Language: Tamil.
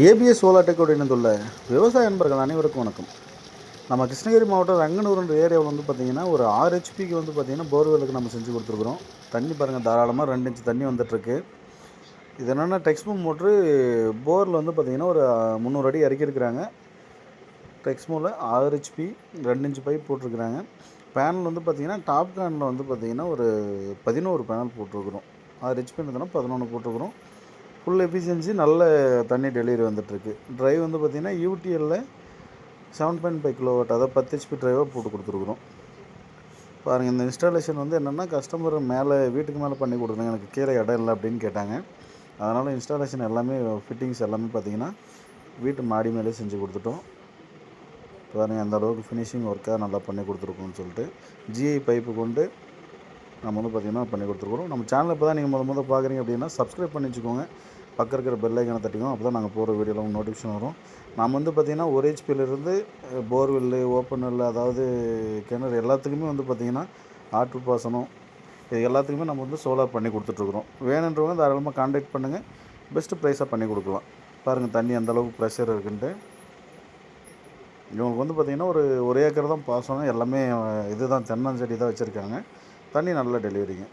ஏபிஎஸ் சோலார் டெக்கோடு இணைந்துள்ள விவசாய நண்பர்கள் அனைவருக்கும் வணக்கம். நம்ம கிருஷ்ணகிரி மாவட்டம் ரங்கனூர்ன்ற ஏரியாவில் வந்து பார்த்திங்கன்னா ஒரு ஆறு ஹெச்பிக்கு வந்து பார்த்திங்கன்னா போர்வெலுக்கு நம்ம செஞ்சு கொடுத்துருக்குறோம். தண்ணி பாருங்கள் தாராளமாக ரெண்டு இன்ச் தண்ணி வந்துட்டுருக்கு இது என்னென்னா டெக்ஸ்மோ மோட்ரு போரில் வந்து பார்த்திங்கன்னா ஒரு முந்நூறு அடி இறக்கியிருக்கிறாங்க டெக்ஸ்மோவில் ஆறு ஹெச்பி ரெண்டு இன்ச் பைப் போட்டிருக்கிறாங்க. பேனல் வந்து பார்த்திங்கன்னா டாப் கேனில் வந்து பார்த்திங்கன்னா ஒரு பதினோரு பேனல் போட்டிருக்குறோம். ஆறு ஹெச்பி இருந்ததுன்னா பதினொன்று போட்டிருக்குறோம். ஃபுல் எஃபிஷியன்சி நல்ல தண்ணி டெலிவரி வந்துட்டுருக்கு. ட்ரைவ் வந்து பார்த்திங்கன்னா யூடிஎல்ல செவன் பாயிண்ட் ஃபைவ் கிலோவாட் அதாவது பத்து ஹெச்பி ட்ரைவாக போட்டு கொடுத்துருக்குறோம். பாருங்கள் இந்த இன்ஸ்டாலேஷன் வந்து என்னென்னா கஸ்டமர் மேலே வீட்டுக்கு மேலே பண்ணி கொடுத்துருங்க எனக்கு கீழே இடம் இல்லை அப்படின்னு கேட்டாங்க. அதனால் இன்ஸ்டாலேஷன் எல்லாமே ஃபிட்டிங்ஸ் எல்லாமே பார்த்திங்கன்னா வீட்டு மாடி மேலே செஞ்சு கொடுத்துட்டோம். பாருங்கள் அந்த அளவுக்கு ஃபினிஷிங் ஒர்க்காக நல்லா பண்ணி கொடுத்துருக்கோம்னு சொல்லிட்டு. ஜிஐ பைப்பு கொண்டு நம்ம வந்து பார்த்திங்கன்னா பண்ணி கொடுத்துருக்குறோம் நம்ம சேனல் இப்போ தான் நீங்கள் முத முதல் பார்க்குறீங்க அப்படின்னா சப்ஸ்கிரைப் பண்ணி வச்சுக்கோங்க. பக்கம் இருக்கிற பெல்லைக்கான தட்டிக்கும் அப்போ தான் நாங்கள் போகிற வீடியோவில் நோட்டிஃபிகேஷன் வரும். நம்ம வந்து பார்த்திங்கன்னா ஒரு ஹெச்பியிலிருந்து போர்வெல்லு ஓப்பன் அதாவது கிணறு எல்லாத்துக்குமே வந்து பார்த்திங்கன்னா ஆற்று பாசனம் இது எல்லாத்துக்குமே நம்ம வந்து சோலார் பண்ணி கொடுத்துட்ருக்குறோம் வேணுன்றவங்க தாராளமாக காண்டாக்ட் பண்ணுங்கள் பெஸ்ட்டு ப்ரைஸாக பண்ணி கொடுக்கலாம். பாருங்கள் தண்ணி அந்தளவுக்கு ப்ரெஷர் இருக்குன்ட்டு. இவங்களுக்கு வந்து பார்த்திங்கன்னா ஒரு ஒரே ஏக்கர் தான் பாசனம். எல்லாமே இதுதான் தென்னஞ்செடி தான் வச்சுருக்காங்க. தண்ணி நல்ல டெலிவரிங்க.